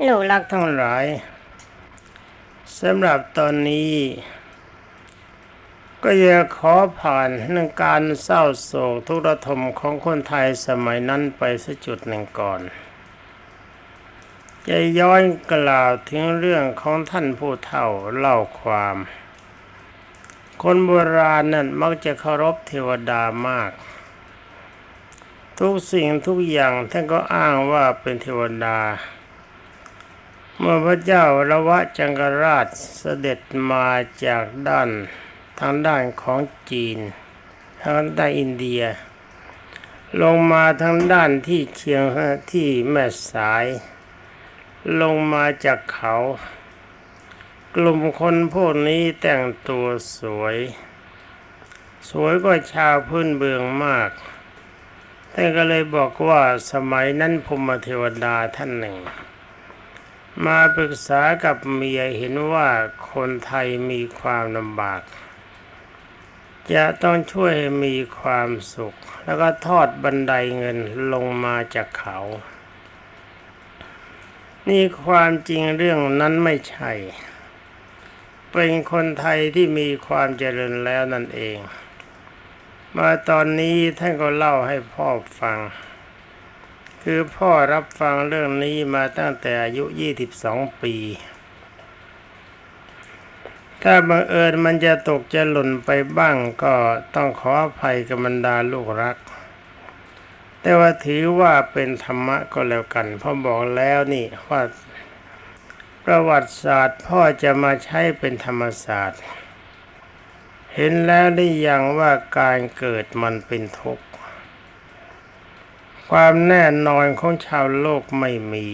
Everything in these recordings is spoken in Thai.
ลูกรักทั้งหลายสำหรับตอนนี้ ก็จะขอผ่านเรื่องการเศร้าโศกทุกระทมของคนไทยสมัยนั้นไปสักจุดหนึ่งก่อน จะย้อนกล่าวถึงเรื่องของท่านผู้เฒ่าเล่าความ คนโบราณนั้นมักจะเคารพเทวดามาก ทุกสิ่งทุกอย่างท่านก็อ้างว่าเป็นเทวดา เมื่อพระเจ้าละวะจังกราชเสด็จมาจากด้านทางด้านของจีน ทางด้านอินเดีย ลงมาทางด้านที่เชียงที่แม่สาย ลงมาจากเขา กลุ่มคนพวกนี้แต่งตัวสวย สวยกว่าชาวพื้นเบืองมากท่านก็เลยบอกว่าสมัยนั้นพมเทวดาท่านหนึ่ง มาปรึกษากับเมียเห็นว่าคนไทยมีความลำบาก จะต้องช่วยให้มีความสุข แล้วก็ทอดบันไดเงินลงมาจากเขา นี่ความจริงเรื่องนั้นไม่ใช่ เป็นคนไทยที่มีความเจริญแล้วนั่นเอง มาตอนนี้ท่านก็เล่าให้พ่อฟัง คือพ่อรับฟังเรื่องนี้มาตั้งแต่อายุ 22 ปี ถ้าบังเอิญมันจะตกจะหล่นไปบ้างก็ต้องขออภัยกับบรรดาลูกรัก แต่ว่าถือว่าเป็นธรรมะก็แล้วกันพ่อบอกแล้วนี่ว่าประวัติศาสตร์พ่อจะมาใช้เป็นธรรมศาสตร์ เห็นแล้วได้ยังว่าการเกิดมันเป็นทุกข์ ความแน่นอนของชาวโลกไม่มี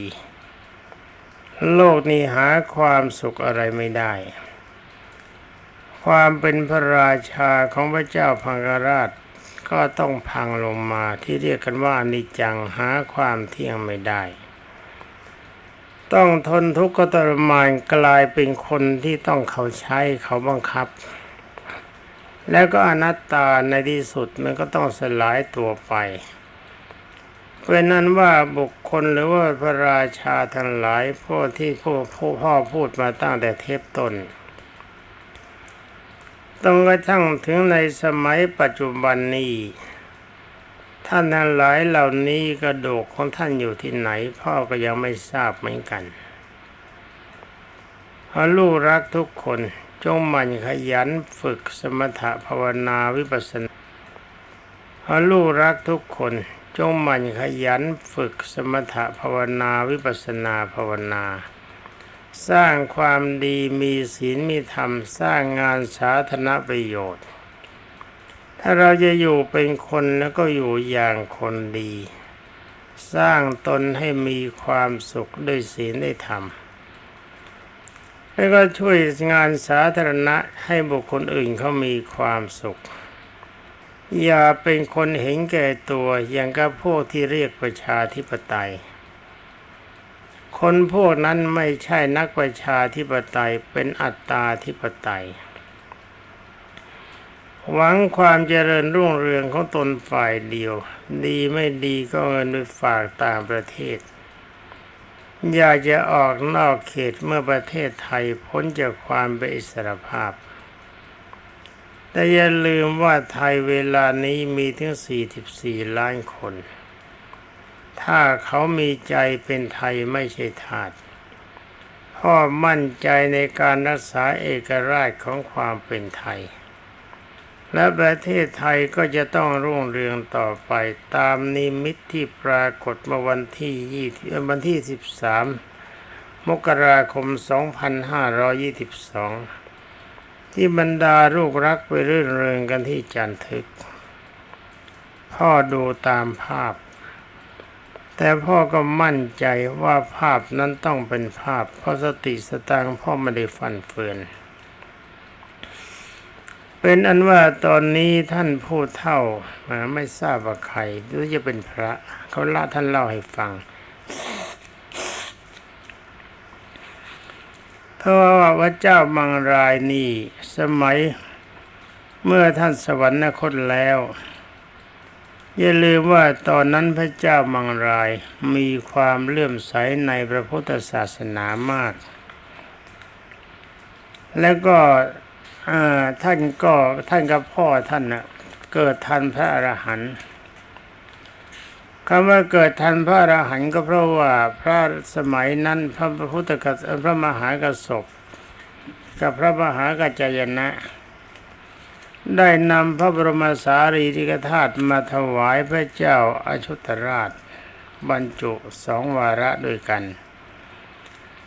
โลกนี้หาความสุขอะไรไม่ได้ ความเป็นพระราชาของพระเจ้าพังกราชก็ต้องพังลงมาที่เรียกกันว่านิจังหาความเที่ยงไม่ได้ ต้องทนทุกข์ก็ทรมานกลายเป็นคนที่ต้องเขาใช้เขาบังคับ แล้วก็อนัตตาในที่สุดมันก็ต้องสลายตัวไป เป็นนั้นว่าบุคคลหรือว่าพระราชาทั้งหลายพวกที่ผู้ผู้พ่อพูดมาตั้งแต่เทปตนต้องกระทั่งถึงในสมัยปัจจุบันนี้ ท่านทั้งหลายเหล่านี้กระดูกของท่านอยู่ที่ไหน พ่อก็ยังไม่ทราบเหมือนกันเพราะลูกรักทุกคนจงหมั่นขยันฝึกสมถะภาวนาวิปัสสนาเพราะลูกรักทุกคน จงหมั่นขยันฝึกสมถะภาวนาวิปัสนาภาวนา สร้างความดีมีศีลมีธรรม สร้างงานสาธารณประโยชน์ ถ้าเราจะอยู่เป็นคนแล้วก็อยู่อย่างคนดี สร้างตนให้มีความสุขด้วยศีลได้ธรรม แล้วก็ช่วยงานสาธารณะให้บุคคลอื่นเขามีความสุข อย่าเป็นคนเห็นแก่ตัวอย่างกับพวกที่เรียกประชาธิปไตย คนพวกนั้นไม่ใช่นักประชาธิปไตยเป็นอัตตาธิปไตย หวังความเจริญรุ่งเรืองของตนฝ่ายเดียว ดีไม่ดีก็เงินไปฝากต่างประเทศ อยากจะออกนอกเขตเมื่อประเทศไทยพ้นจากความเป็นอิสรภาพ แต่อย่าลืมว่าไทยเวลานี้มีถึง 44 ล้านคน ถ้าเขามีใจเป็นไทยไม่ใช่ทาสพ่อมั่นใจในการรักษาเอกราชของความเป็นไทย และประเทศไทยก็จะต้องรุ่งเรืองต่อไปตามนิมิตที่ปรากฏเมื่อวันที่20วันที่ 13 มกราคม 2522 ที่บรรดาลูกรักไปเรื่นเริงกันที่จันทึก พ่อดูตามภาพ แต่พ่อก็มั่นใจว่าภาพนั้นต้องเป็นภาพ เพราะสติสตางค์พ่อไม่ได้ฟันเฟือน เป็นอันว่าตอนนี้ท่านผู้เท่ามาไม่ทราบว่าใครหรือจะเป็นพระ เขาเล่าท่านเล่าให้ฟัง เพ ราะว่าพระเจ้ามังรายนี่สมัยเมื่อท่านสวรรคตแล้ว อย่าลืมว่าตอนนั้นพระเจ้ามังรายมีความเลื่อมใสในพระพุทธศาสนามาก แล้วก็ท่านก็ท่านกับพ่อท่านน่ะเกิดทันพระอรหันต์ คำว่าเกิดทันพระอรหันต์ก็เพราะว่าพระสมัยนั้นพระพุทธกัสพระมหากระสบกับพระมหากัจจายนะ ได้นำพระบรมสารีริกธาตุมาถวายพระเจ้าอาชุตราช บรรจุสองวาระด้วยกัน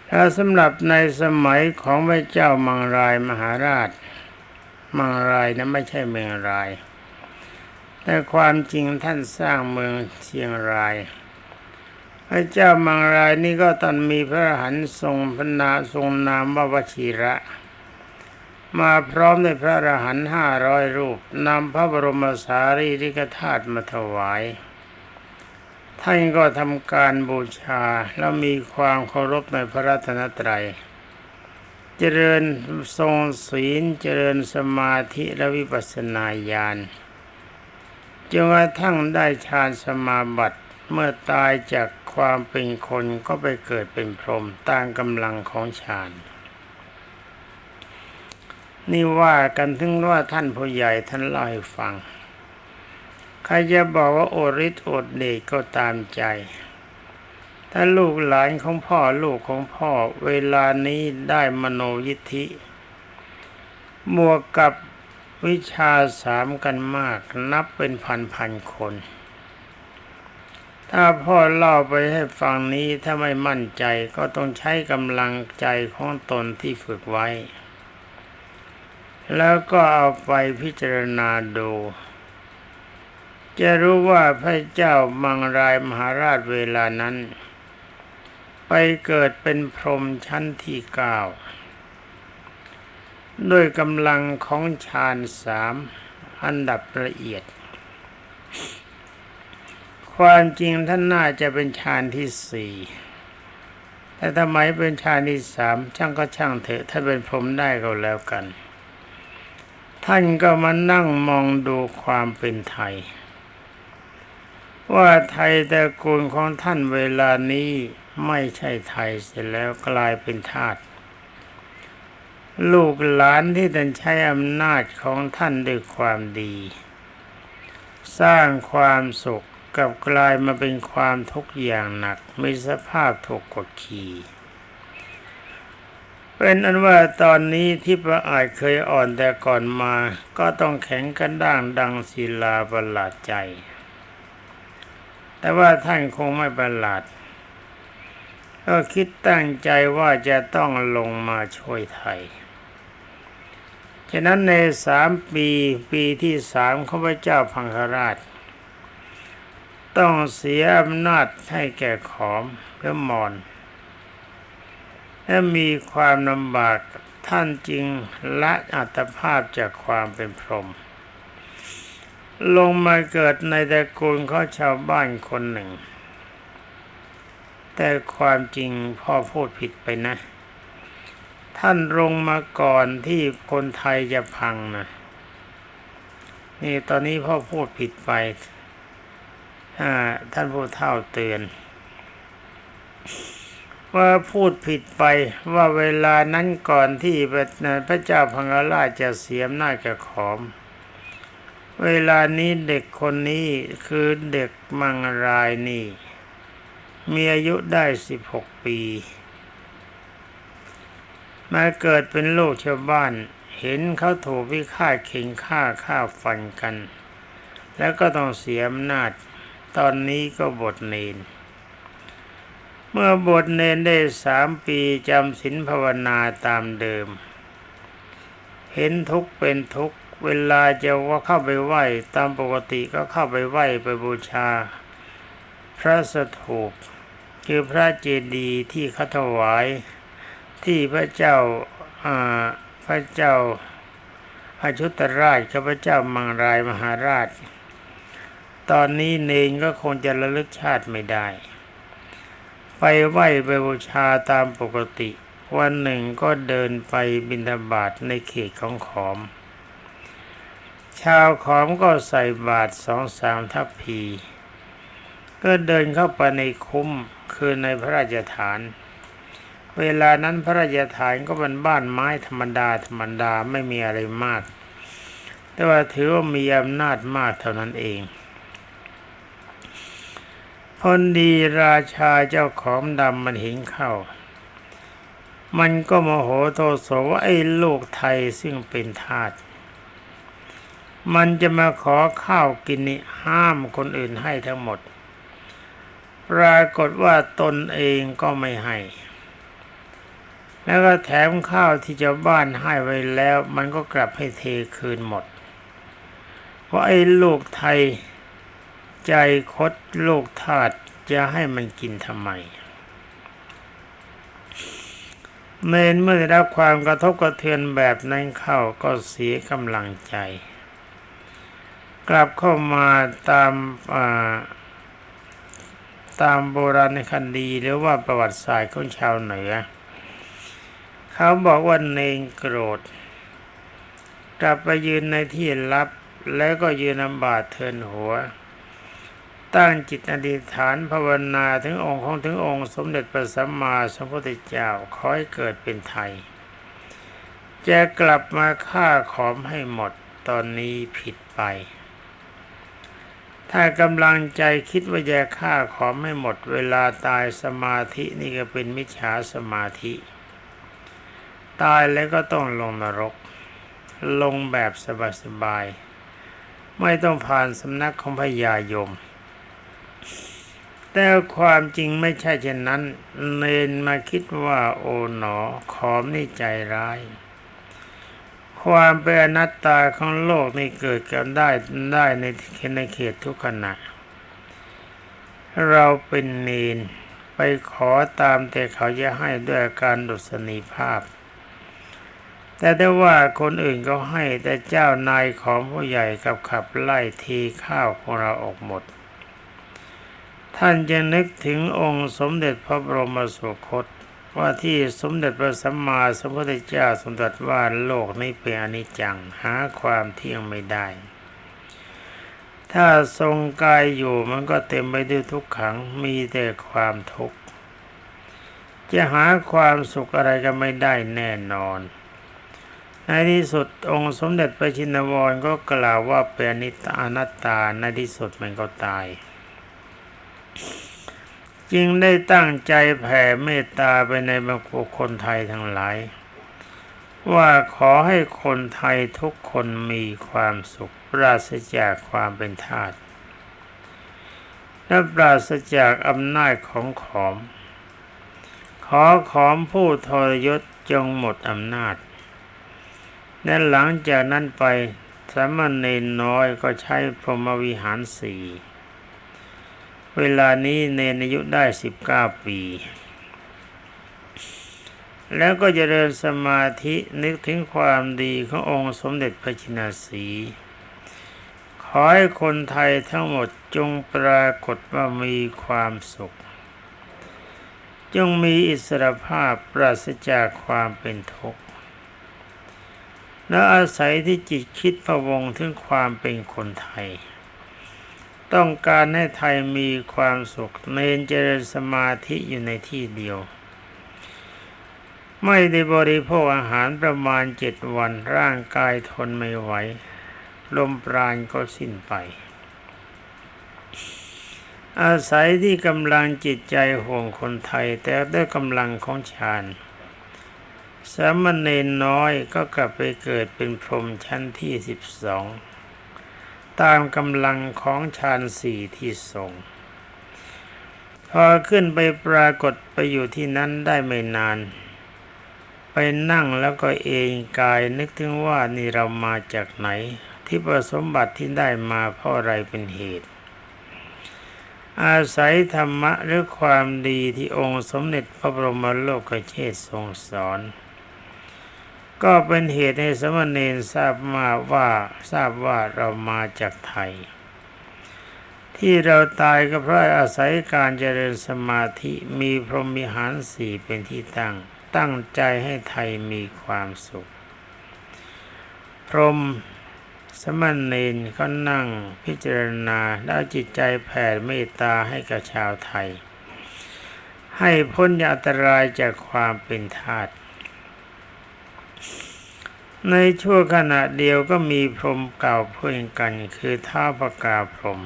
และสำหรับในสมัยของพระเจ้ามังรายมหาราช มังรายนะไม่ใช่เมืองราย แต่ความจริงท่านสร้างเมืองเชียงรายพระเจ้ามังรายนี่ก็ตอนมีพระหันทรงพระนาทรงนามว่าวชิระ มาพร้อมด้วยพระรหันห้าร้อยรูปนำพระบรมสารีริกธาตุมาถวาย ท่านก็ทำการบูชาแล้วมีความเคารพในพระรัตนตรัย เจริญทรงศีลเจริญสมาธิและวิปัสสนาญาณ จนกระทั่งได้ฌานสมาบัติเมื่อตายจากความเป็นคนก็ไปเกิดเป็นพรหมตามกำลังของฌานนี่ว่ากันถึงว่าท่านผู้ใหญ่ท่านเล่าให้ฟัง ใครจะบอกว่าโอริสโอดเดชก็ตามใจ ถ้าลูกหลานของพ่อลูกของพ่อเวลานี้ได้มโนยิทธิบวกกับ วิชาสามกันมากนับเป็นพันพันคน ถ้าพ่อเล่าไปให้ฟังนี้ถ้าไม่มั่นใจก็ต้องใช้กำลังใจของตนที่ฝึกไว้ แล้วก็เอาไปพิจารณาดู จะรู้ว่าพระเจ้ามังรายมหาราชเวลานั้น ไปเกิดเป็นพรหมชั้นที่เก้า ด้วยกำลังของฌานสามอันดับละเอียด ความจริงท่านน่าจะเป็นฌานที่สี่แต่ทำไมเป็นฌานที่สามช่างก็ช่างเถอะ ถ้าเป็นพรหมได้ก็แล้วกัน ท่านก็มานั่งมองดูความเป็นไทย ว่าไทยแตระกูลของท่านเวลานี้ไม่ใช่ไทยเสร็จแล้วกลายเป็นทาส ลูกหลานที่ท่านใช้อำนาจของท่านด้วยความดี สร้างความสุขกับกลายมาเป็นความทุกข์อย่างหนักมีสภาพถูกกดขี่เป็นอันว่าตอนนี้ที่พระอาจเคยอ่อนแต่ก่อนมา ก็ต้องแข็งกระด้างดังศิลาประหลาดใจ แต่ว่าท่านคงไม่ประหลาดก็คิดตั้งใจว่าจะต้องลงมาช่วยไทย ฉะนั้นในสามปีปีที่สามข้าพเจ้าพังคราช ต้องเสียอำนาจให้แก่ขอมและมอนและมีความลำบากท่านจึงละอัตภาพจากความเป็นพรหมลงมาเกิดในตระกูลของชาวบ้านคนหนึ่ง แต่ความจริงพ่อพูดผิดไปนะ ท่านลงมาก่อนที่คนไทยจะพังนะนี่ตอนนี้พ่อพูดผิดไปท่านผู้เฒ่าเตือน ว่าพูดผิดไปว่าเวลานั้นก่อนที่พระเจ้าพังกราชจะเสียมหน้าจกับขอม เวลานี้เด็กคนนี้คือเด็กมังรายนี่ มีอายุได้สิบหกปี มาเกิดเป็นลูกชาวบ้าน เห็นเขาถูกพิฆาตเข่งฆ่าฆ่าฟันกัน แล้วก็ต้องเสียอำนาจ ตอนนี้ก็บทเนน เมื่อบทเนนได้สามปีจำศีลภาวนาตามเดิม เห็นทุกเป็นทุกเวลาจะว่าเข้าไปไหว้ตามปกติก็เข้าไปไหว้ไปบูชา พระสถูปคือพระเจดีย์ที่เขาถวาย ที่พระเจ้าพระเจ้าอาชุตราชข้าพเจ้ามังรายมหาราช ตอนนี้เนนก็คงจะระลึกชาติไม่ได้ ไปไหว้ไปบูชาตามปกติ วันหนึ่งก็เดินไปบิณฑบาตในเขตของขอม ชาวขอมก็ใส่บาตรสองสามทัพพี ก็เดินเข้าไปในคุ้มคือในพระราชฐาน เวลานั้นพระราชฐานก็เป็นบ้านไม้ธรรมดาธรรมดาไม่มีอะไรมาก แต่ว่าถือว่ามีอำนาจมากเท่านั้นเองพลดีราชาเจ้าของดำมันเห็นเข้า มันก็โมโหโทโสว่าไอ้ลูกไทยซึ่งเป็นทาสมันจะมาขอข้าวกินนี่ห้ามคนอื่นให้ทั้งหมด ปรากฏว่าตนเองก็ไม่ให้ แล้วก็แถมข้าวที่เจ้าบ้านให้ไว้แล้ว มันก็กลับให้เทคืนหมด เพราะไอ้ลูกไทยใจคดลูกทาสจะให้มันกินทำไม เมนเมื่อได้รับความกระทบกระเทือนแบบนั้นเข้าก็เสียกำลังใจ กลับเข้ามาตามตามโบราณคดีหรือว่าประวัติศาสตร์ของชาวเหนือ เขาบอกว่าเนงโกรธ กลับไปยืนในที่ลับ แล้วก็ยืนลำบาดเทินหัว ตั้งจิตอธิษฐานภาวนาถึงองค์ของถึงองค์สมเด็จพระสัมมาสัมพุทธเจ้าขอให้เกิดเป็นไทย จะกลับมาฆ่าขอมให้หมดตอนนี้ผิดไป ถ้ากำลังใจคิดว่าจะฆ่าขอมให้หมดเวลาตายสมาธินี่ก็เป็นมิจฉาสมาธิ ตายแล้วก็ต้องลงนรก ลงแบบสบายๆไม่ต้องผ่านสำนักของพญายม แต่ความจริงไม่ใช่เช่นนั้น เนนมาคิดว่าโอ๋หนอขอมนี่ใจร้าย ความเป็นอนัตตาของโลกนี่เกิดกันได้ได้ในในเขตทุกขณะ เราเป็นเนนไปขอตามแต่เขาจะให้ด้วยการดุษณีภาพ แต่ได้ว่าคนอื่นก็ให้แต่เจ้านายของผู้ใหญ่กับขับไล่ทีข้าวของเราออกหมด ท่านจะนึกถึงองค์สมเด็จพระบรมสุคต ว่าที่สมเด็จพระสัมมาสัมพุทธเจ้าทรงตรัสว่าโลกนี้เป็นอนิจจังหาความเที่ยงไม่ได้ ถ้าทรงกายอยู่มันก็เต็มไปด้วยทุกขังมีแต่ความทุกข์จะหาความสุขอะไรก็ไม่ได้แน่นอน ในที่สุดองค์สมเด็จพระชินวรก็กล่าวว่าเป็นอนิจจอนัตตาในที่สุดมันก็ตาย จึงได้ตั้งใจแผ่เมตตาไปในบรรดาคนไทยทั้งหลาย ว่าขอให้คนไทยทุกคนมีความสุขปราศจากความเป็นทาสและปราศจากอำนาจของขอม ขอขอมผู้ทรยศจงหมดอำนาจ และหลังจากนั้นไปสามเณรน้อยก็ใช้พรหมวิหารสี่เวลานี้เนรอายุได้สิบเก้าปี แล้วก็จเจริญสมาธินึกถึงความดีขององค์สมเด็จพระชินาสี ขอให้คนไทยทั้งหมดจงปรากฏว่ามีความสุข จงมีอิสรภาพปราศจากความเป็นทุกข์ และอาศัยที่จิตคิดพะวงถึงความเป็นคนไทย ต้องการให้ไทยมีความสุขเนนเจริญสมาธิอยู่ในที่เดียว ไม่ได้บริโภคอาหารประมาณเจ็ดวันร่างกายทนไม่ไหว ลมปราณก็สิ้นไป อาศัยที่กำลังจิตใจห่วงคนไทยแต่ด้วยกำลังของฌาน สามเณรน้อยก็กลับไปเกิดเป็นพรหมชั้นที่สิบสองตามกำลังของฌานสี่ที่ทรงพอขึ้นไปปรากฏไปอยู่ที่นั้นได้ไม่นาน ไปนั่งแล้วก็เองกายนึกถึงว่านี่เรามาจากไหน ที่ประสมบัติที่ได้มาเพราะอะไรเป็นเหตุ อาศัยธรรมะหรือความดีที่องค์สมเด็จพระบรมโลกเชษทรงสอน ก็เป็นเหตุให้สมณเณรทราบมาว่าทราบว่าเรามาจากไทย ที่เราตายก็เพราะอาศัยการเจริญสมาธิมีพรหมิหารสี่เป็นที่ตั้ง ตั้งใจให้ไทยมีความสุข พรหมสมณเณรก็นั่งพิจารณาแล้วจิตใจแผ่เมตตาให้กับชาวไทย ให้พ้นจากอันตรายจากความเป็นทาส ในชั่วขณะเดียวก็มีพรหมเก่าเพื่อนกันคือท้าประกาพรหม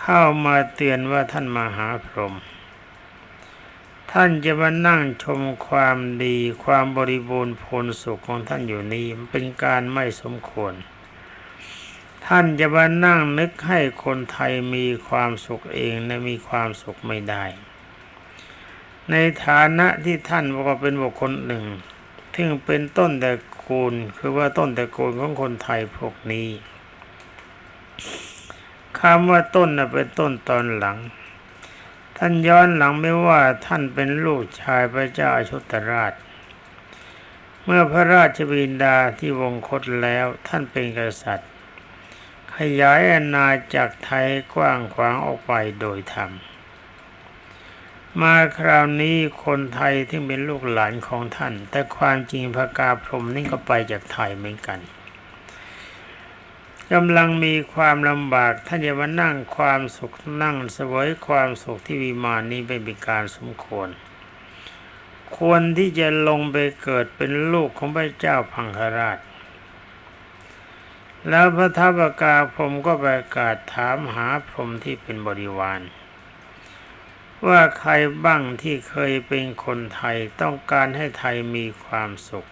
เข้ามาเตือนว่าท่านมาหาพรหมท่านจะมานั่งชมความดีความบริบูรณ์ผลสุขของท่านอยู่นี้เป็นการไม่สมควร ท่านจะมานั่งนึกให้คนไทยมีความสุขเองนะมีความสุขไม่ได้ ในฐานะที่ท่านบอกว่าเป็นบุคคลหนึ่ง ซึ่งเป็นต้นตระกูลคือว่าต้นตระกูลของคนไทยพวกนี้คำว่าต้นน่ะเป็นต้นตอนหลัง ท่านย้อนหลังไม่ว่าท่านเป็นลูกชายพระเจ้าอชุตราช เมื่อพระราชบิดาที่วงคตแล้วท่านเป็นกษัตริย์ ขยายอาณาจักรไทยกว้างขวางออกไปโดยธรรม มาคราวนี้คนไทยที่เป็นลูกหลานของท่าน แต่ความจริงพระกาพรมนี่ก็ไปจากไทยเหมือนกันกำลังมีความลำบากท่านจะมานั่งความสุขนั่งเสวยความสุขที่วิมานนี้เป็นการสมควร ควรที่จะลงไปเกิดเป็นลูกของพระเจ้าพังคราช แล้วพระทัพกาพรมก็ประกาศถามหาพรหมที่เป็นบริวาร ว่าใครบ้างที่เคยเป็นคนไทยต้องการให้ไทยมีความสุข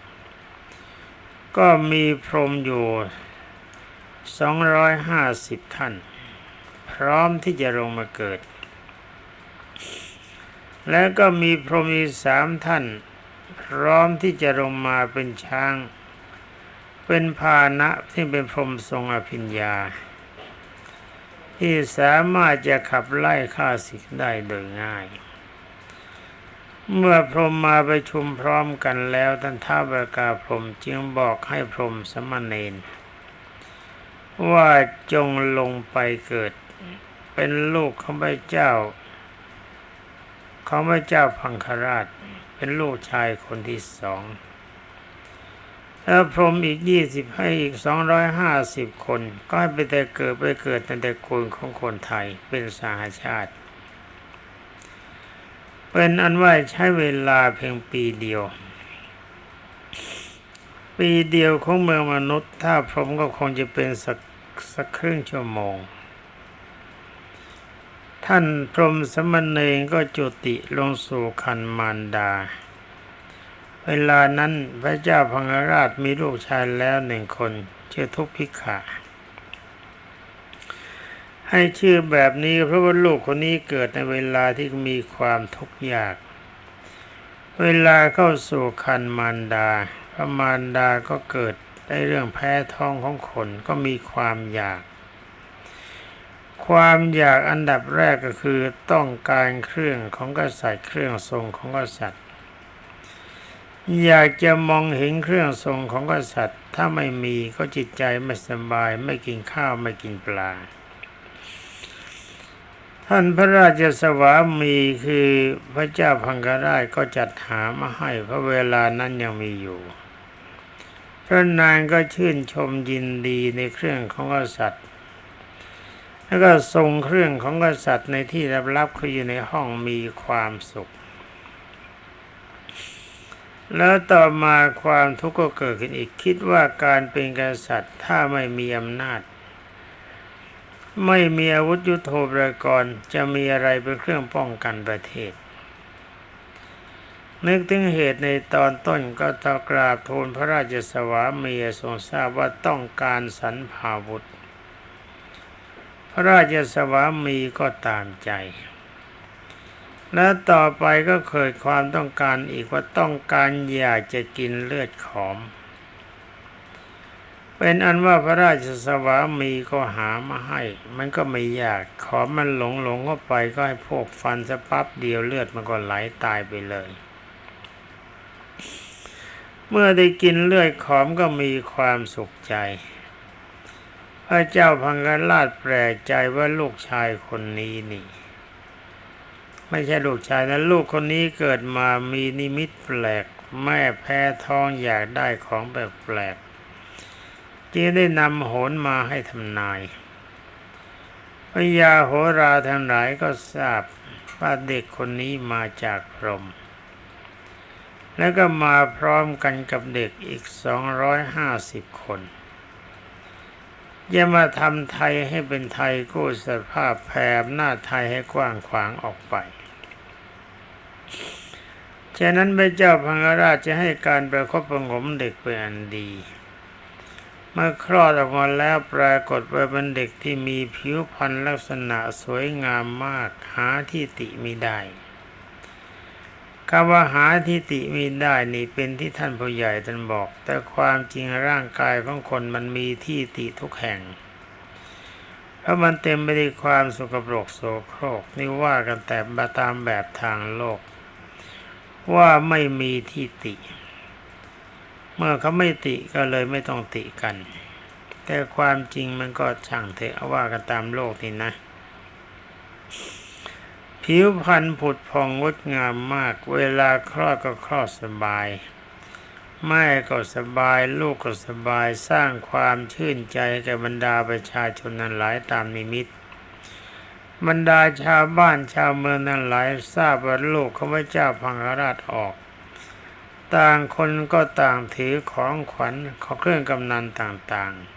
ก็มีพรมอยู่ 250 ท่าน พร้อมที่จะลงมาเกิด แล้วก็มีพรหมอีสามท่าน พร้อมที่จะลงมาเป็นช้าง เป็นพาหนะที่เป็นพรหมทรงอภิญญา ที่สามารถจะขับไล่ข้าศึกได้โดยง่าย เมื่อพรหมมาไปชุมพร้อมกันแล้วท่านท้าวบรกาพรหมจึงบอกให้พรหมสมณเณรว่าจงลงไปเกิด เป็นลูกของพระเจ้า ของพระเจ้าพังคราช เป็นลูกชายคนที่สอง แล้วพรหมอีกยี่สิบให้อีกสองร้อยห้าสิบคน ก็ให้ไปแต่เกิดไปเกิดในแต่กูลของคนไทยเป็นสหชาติ เป็นอันว่าใช้เวลาเพียงปีเดียว ปีเดียวของเมืองมนุษย์ ถ้าพรหมก็คงจะเป็นสักสักครึ่งชั่วโมง ท่านพรหมสมณเณรก็จุติลงสู่คันมารดา เวลานั้นพระเจ้าพังราชมีลูกชายแล้วหนึ่งคนชื่อทุกพิขาให้ชื่อแบบนี้เพราะว่าลูกคนนี้เกิดในเวลาที่มีความทุกข์ยาก เวลาเข้าสู่คันมารดา พระมารดาก็เกิดได้เรื่องแพ้ท้องของคนก็มีความอยาก ความอยากอันดับแรกก็คือต้องการเครื่องของกษัตริย์เครื่องทรงของกษัตริย์ อยากจะมองเห็นเครื่องทรงของกษัตริย์ ถ้าไม่มีก็จิตใจไม่สบาย ไม่กินข้าวไม่กินปลา ท่านพระราชสวามีคือพระเจ้าพังกราชก็จัดหามาให้เพราะเวลานั้นยังมีอยู่พระนางก็ชื่นชมยินดีในเครื่องของกษัตริย์ แล้วก็ทรงเครื่องของกษัตริย์ในที่ลับๆคืออยู่ในห้องมีความสุข แล้วต่อมาความทุกข์ก็เกิดขึ้นอีกคิดว่าการเป็นกษัตริย์ถ้าไม่มีอำนาจ ไม่มีอาวุธยุโทโธปกรณ์จะมีอะไรเป็นเครื่องป้องกันประเทศ นึกถึงเหตุในตอนต้นก็ตอกราบทูลพระราชสวามีทรงทราบว่าต้องการสรรพาวุธ พระราชสวามีก็ตามใจ และต่อไปก็เกิดความต้องการอีกว่าต้องการอยากจะกินเลือดขอม เป็นอันว่าพระราชสวามีก็หามาให้ มันก็ไม่ยากขอมมันหลงหลงเข้าไปก็ให้พวกฟันสะปั๊บเดียวเลือดมันก็ไหลตายไปเลย เมื่อได้กินเลือดขอมก็มีความสุขใจ พระเจ้าพังกราชแปลกใจว่าลูกชายคนนี้นี่ ไม่ใช่ลูกชายนะลูกคนนี้เกิดมามีนิมิตแปลก แม่แพ้ท้องอยากได้ของแปลกๆจึงได้นำโหนมาให้ทำนายพญาโหราทั้งหลายก็ทราบว่าเด็กคนนี้มาจากพรม แล้วก็มาพร้อมกันกับเด็กอีก 250 คน จะมาทำไทยให้เป็นไทยกู้สภาพแผ่อำนาไทยให้กว้างขวางออกไป ฉะนั้นพระเจ้าพังกราชจะให้การประคบประงมเด็กเป็นอันดี เมื่อคลอดออกมาแล้วปรากฏว่าเป็นเด็กที่มีผิวพรรณลักษณะสวยงามมากหาที่ติมิได้ คำว่าหาที่ติมิได้นี่เป็นที่ท่านผู้ใหญ่ท่านบอก แต่ความจริงร่างกายของคนมันมีที่ติทุกแห่ง เพราะมันเต็มไปด้วยความสกปรกโสโครกนี่ว่ากันแต่มาตามแบบทางโลก ว่าไม่มีที่ติ เมื่อเขาไม่ติก็เลยไม่ต้องติกัน แต่ความจริงมันก็ช่างเถอะว่ากันตามโลกนี่นะ ผิวพรรณผุดผ่องงดงามมาก เวลาคลอดก็คลอดสบาย แม่ก็สบาย ลูกก็สบายสร้างความชื่นใจแก่บรรดาประชาชนนั้นหลายตามนิมิต บรรดาชาวบ้านชาวเมืองนั้นหลายทราบว่าลูกของพระเจ้าพังราชออก ต่างคนก็ต่างถือของขวัญของเครื่องกำนันต่างๆ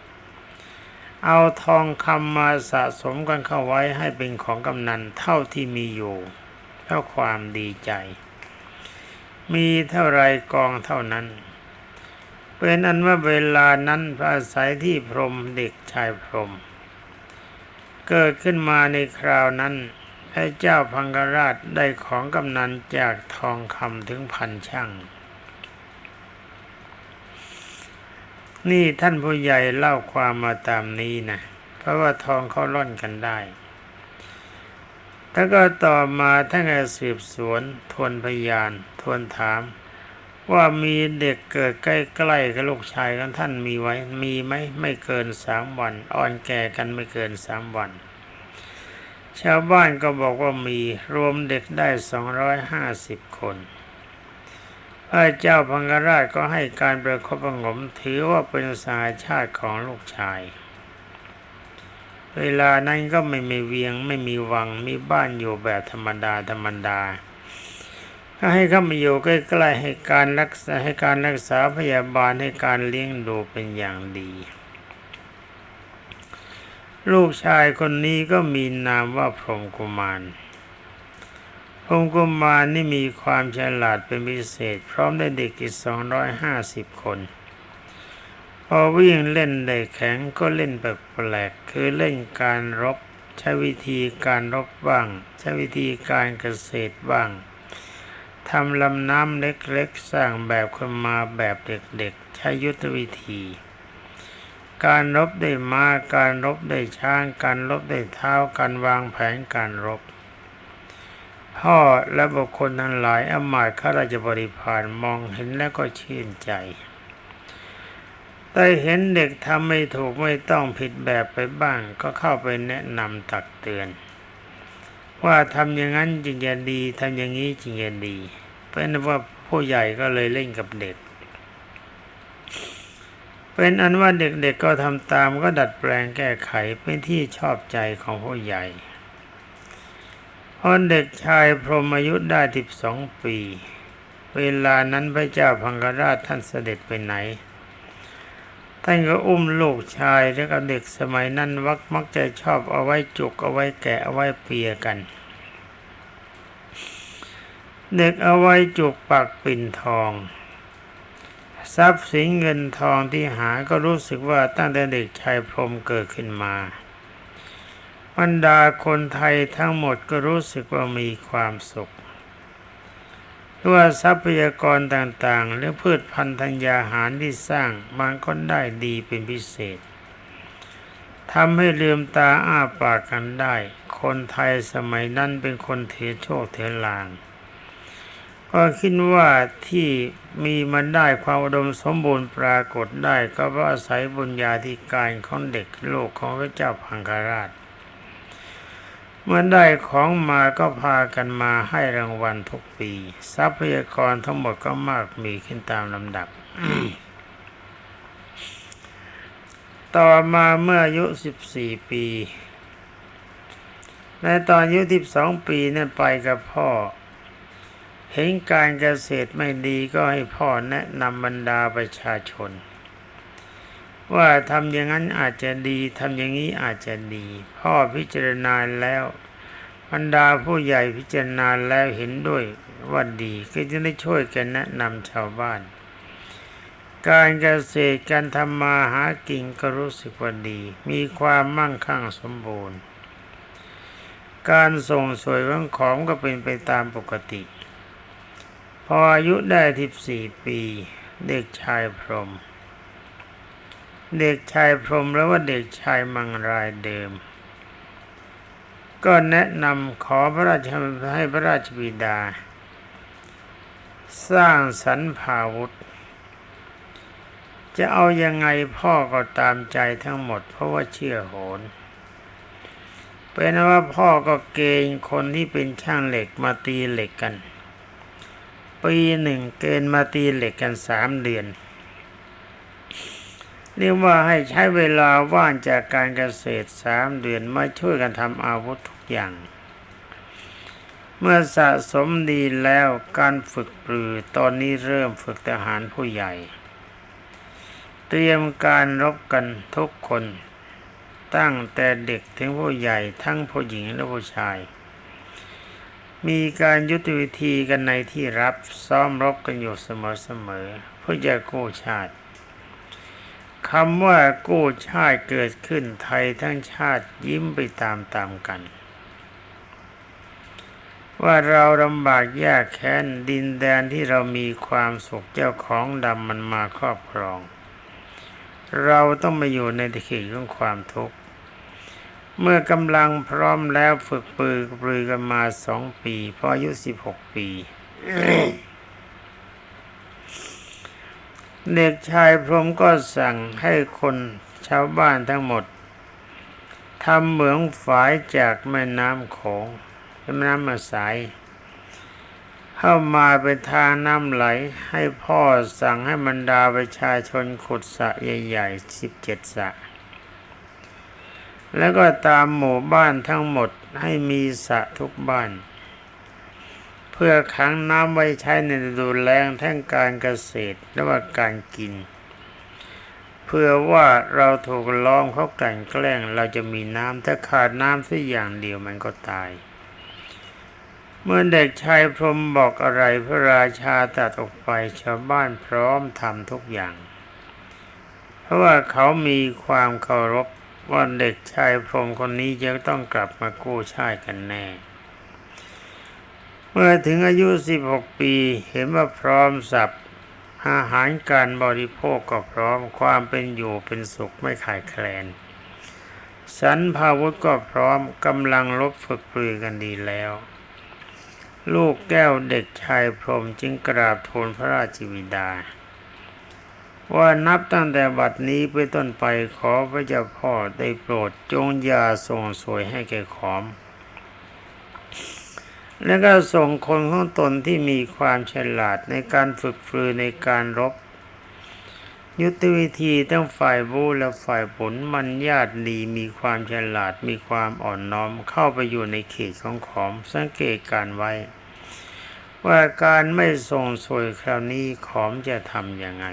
เอาทองคำมาสะสมกันเข้าไว้ให้เป็นของกำนันเท่าที่มีอยู่เพราะความดีใจ มีเท่าไรกองเท่านั้น เป็นอันว่าเวลานั้นพระอาศัยที่พรมเด็กชายพรม เกิดขึ้นมาในคราวนั้นพระเจ้าพังกราชได้ของกำนันจากทองคำถึงพันช่าง นี่ท่านผู้ใหญ่เล่าความมาตามนี้นะเพราะว่าทองเขาล่อนกันได้แล้วก็ต่อมาท่านก็สืบสวนทวนพยาน ทวนถาม ว่ามีเด็กเกิดใกล้ๆกับลูกชายของท่านมีไว้ มีไหมไม่เกินสามวัน อ่อนแก่กันไม่เกินสามวัน ชาวบ้านก็บอกว่ามีรวมเด็กได้สองร้อยห้าสิบคน เจ้าพังกราชก็ให้การประคบประหงมถือว่าเป็นสายชาติของลูกชาย เวลานั้นก็ไม่มีเวียงไม่มีวังมีบ้านอยู่แบบธรรมดาธรรมดาก็ให้เข้ามาอยู่ใกล้ๆให้การรักษาให้การรักษาพยาบาลให้การเลี้ยงดูเป็นอย่างดี ลูกชายคนนี้ก็มีนามว่าพรหมกุมาร พรหมกุมารนี่มีความฉลาดเป็นพิเศษ พร้อมได้เด็กอีกสองร้อยห้าสิบคน พอวิ่งเล่นได้แข็งก็เล่นแบบแปลกคือเล่นการรบ ใช้วิธีการรบบ้าง ใช้วิธีการเกษตรบ้างทำลำน้ำเล็กๆ สร้างแบบคนมาแบบเด็กๆ ใช้ยุทธวิธี การรบได้มาการรบได้ช้าง การรบได้เท้า การวางแผนการรบ พ่อและบุคคลทั้งหลายอมาตย์ข้าราชบริพารมองเห็นแล้วก็ชื่นใจแต่เห็นเด็กทำไม่ถูกไม่ต้องผิดแบบไปบ้าง ก็เข้าไปแนะนำตักเตือน ว่าทำอย่างนั้นจึงจะดีทำอย่างนี้จึงจะดี เป็นว่าผู้ใหญ่ก็เลยเล่นกับเด็ก เป็นอันว่าเด็กๆก็ทำตามก็ดัดแปลงแก้ไขเป็นที่ชอบใจของผู้ใหญ่ พอเด็กชายพรหมอายุได้สิบสองปี เวลานั้นพระเจ้าพังกราชท่านเสด็จไปไหน ท่านก็อุ้มลูกชายแล้วก็เด็กสมัยนั้นวักมักจะชอบเอาไว้จุกเอาไว้แกะเอาไว้เปียกัน เด็กเอาไว้จุกปักปิ่นทอง ทรัพย์สินเงินทองที่หาก็รู้สึกว่าตั้งแต่เด็กชายพรหมเกิดขึ้นมา บรรดาคนไทยทั้งหมดก็รู้สึกว่ามีความสุขว่าทรัพยากรต่างๆ หรือพืชพันธุ์ธัญญาหารที่สร้างมันก็ได้ดีเป็นพิเศษทำให้ลืมตาอ้าปากกันได้ คนไทยสมัยนั้นเป็นคนเถือโชคเถือลาง ก็คิดว่าที่มีมันได้ความอุดมสมบูรณ์ปรากฏได้ ก็เพราะอาศัยบุญญาธิการของเด็กโลกของพระเจ้าพังคราช มื่อได้ของมาก็พากันมาให้รางวัลทุกปี ทรัพยากรทั้งหมดก็มากมีขึ้นตามลำดับ ต่อมาเมื่ออายุ14ปี ในตอนอายุ12ปีนั่นไปกับพ่อ เห็นการเกษตรไม่ดีก็ให้พ่อแนะนำบรรดาประชาชน ว่าทำอย่างนั้นอาจจะดีทำอย่างนี้อาจจะดี พ่อพิจารณาแล้วบรรดาผู้ใหญ่พิจารณาแล้วเห็นด้วยว่าดีก็จะได้ช่วยกันแนะนำชาวบ้าน การเกษตรการทำมาหากินก็รู้สึกว่าดี มีความมั่งคั่งสมบูรณ์ การส่งสวยของของก็เป็นไปตามปกติ พออายุได้ทิบสี่ปี เด็กชายพรหม เด็กชายพรหมแล้วว่าเด็กชายมังรายเดิม ก็แนะนำขอพระราชให้พระราชบิดา สร้างสรรพาวุธ จะเอายังไงพ่อก็ตามใจทั้งหมดเพราะว่าเชื่อโหนเป็นว่าพ่อก็เกณฑ์คนที่เป็นช่างเหล็กมาตีเหล็กกัน ปีหนึ่งเกณฑ์มาตีเหล็กกันสามเดือน เรียกว่าให้ใช้เวลาว่างจากการเกษตรสามเดือนมาช่วยกันทำอาวุธทุกอย่าง เมื่อสะสมดีแล้วการฝึกปรือตอนนี้เริ่มฝึกทหารผู้ใหญ่ เตรียมการรบกันทุกคน ตั้งแต่เด็กถึงผู้ใหญ่ทั้งผู้หญิงและผู้ชาย มีการยุทธวิธีกันในที่รับซ้อมรบกันอยู่เสมอๆเพื่อจะกู้ชาติ คำว่ากู้ชาติเกิดขึ้นไทยทั้งชาติยิ้มไปตามๆกัน ว่าเราลำบากยากแค้นดินแดนที่เรามีความสุขเจ้าของดำมันมาครอบครอง เราต้องมาอยู่ในเขตของความทุกข์ เมื่อกำลังพร้อมแล้วฝึกปือปรือกันมาสองปีพออายุสิบหกปี เด็กชายพรมก็สั่งให้คนชาวบ้านทั้งหมดทำเหมืองฝายจากแม่น้ำโขงแม่น้ำมาสาย เข้ามาเป็นทางน้ำไหลให้พ่อสั่งให้บรรดาประชาชนขุดสะใหญ่ๆสิบเจ็ดสะ แล้วก็ตามหมู่บ้านทั้งหมดให้มีสะทุกบ้าน พื่อขังน้ำไว้ใช้ในฤดูแล้งทั้งการเกษตรและว่าการกิน เพื่อว่าเราถูกล้อมเขากลั่นแกล้งเราจะมีน้ำถ้าขาดน้ำสักอย่างเดียวมันก็ตาย เมื่อเด็กชายพรหมบอกอะไรพระราชาตัดออกไปชาวบ้านพร้อมทำทุกอย่าง เพราะว่าเขามีความเคารพว่าเด็กชายพรหมคนนี้จะต้องกลับมากู้ชาติกันแน่ เมื่อถึงอายุ 16 ปีเห็นว่าพร้อมสับอาหารการบริโภคก็พร้อมความเป็นอยู่เป็นสุขไม่ขาดแคลน สันพาวุธก็พร้อมกำลังลบฝึกปรือกันดีแล้ว ลูกแก้วเด็กชายพรหมจึงกราบทูลพระราชบิดา ว่านับตั้งแต่บัดนี้ไปต้นไปขอพระเจ้าพ่อได้โปรดจงอย่าส่งสวยให้แก่ขอม แล้วก็ส่งคนของตนที่มีความฉลาดในการฝึกปรือในการรบ ยุทธวิธีทั้งฝ่ายบูและฝ่ายผลมันญาติดีมีความฉลาดมีความอ่อนน้อมเข้าไปอยู่ในเขตของขอมสังเกตการไว้ ว่าการไม่ส่งสวยคราวนี้ขอมจะทำยังไง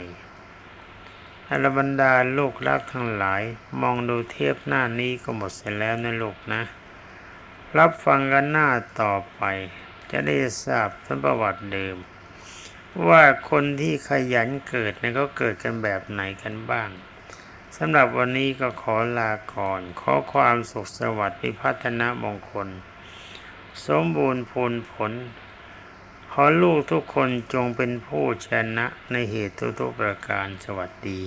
อรบรรดาลูกรักทั้งหลาย มองดูเทปหน้านี้ก็หมดเสร็จแล้วนะลูกนะ รับฟังกันหน้าต่อไป จะได้ทราบทั้งประวัติเดิม ว่าคนที่ขยันเกิดเนี่ยก็เกิดกันแบบไหนกันบ้างสำหรับวันนี้ก็ขอลาก่อน ขอความสุขสวัสดิ์พิพัฒนมงคล สมบูรณ์ผลผล ขอลูกทุกคนจงเป็นผู้ชนะในเหตุทุกๆประการสวัสดี